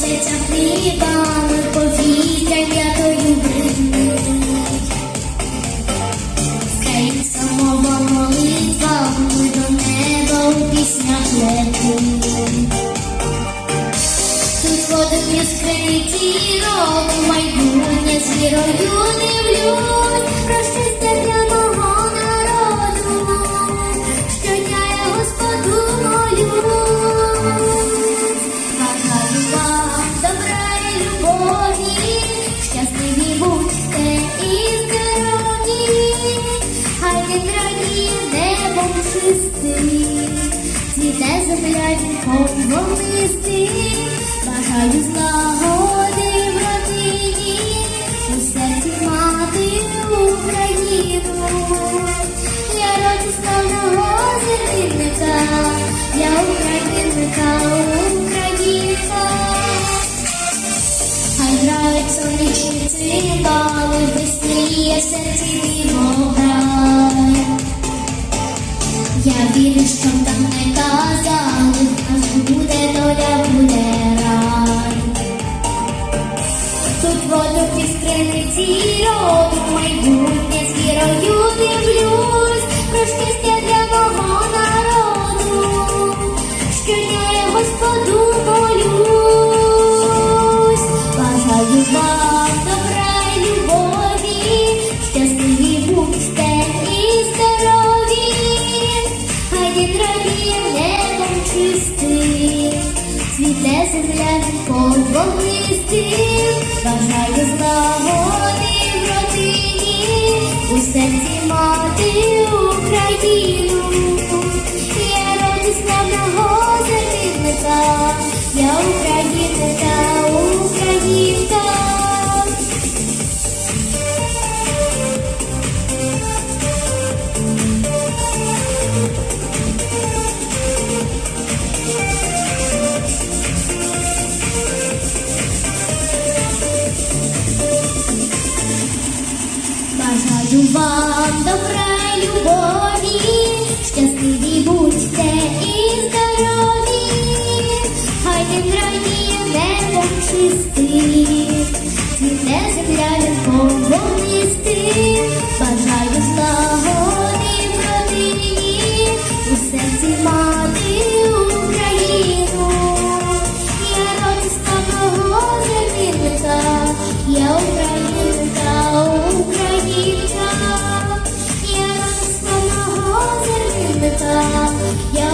Носяться хлібами, повітря м'ятою бринить. Скається мова молитвами до неба у піснях летить. Тут воду скриті роки майбутнє з вірою дивлюсь про любові, щасливі будьте і здорові, хай він радіє небом чистим, цвіте земля волистим, бажаю злагоди в родині, у серці Україну. Я роді грають сонячні цимбали, весніє в серці диво грає. Я вірю, що там не казали, нас буде доля, буде рай. Тут воду майбутнє з вірою дивлюсь, про щастя небом чистим, світле земля віком волнистим, бажаю злагоди в родині, у серці мати Україну. Я роді славного захисника, я українка, Бажаю вам добра любові, щасливі будьте і здорові, хай він радіє небо чистим, Yeah.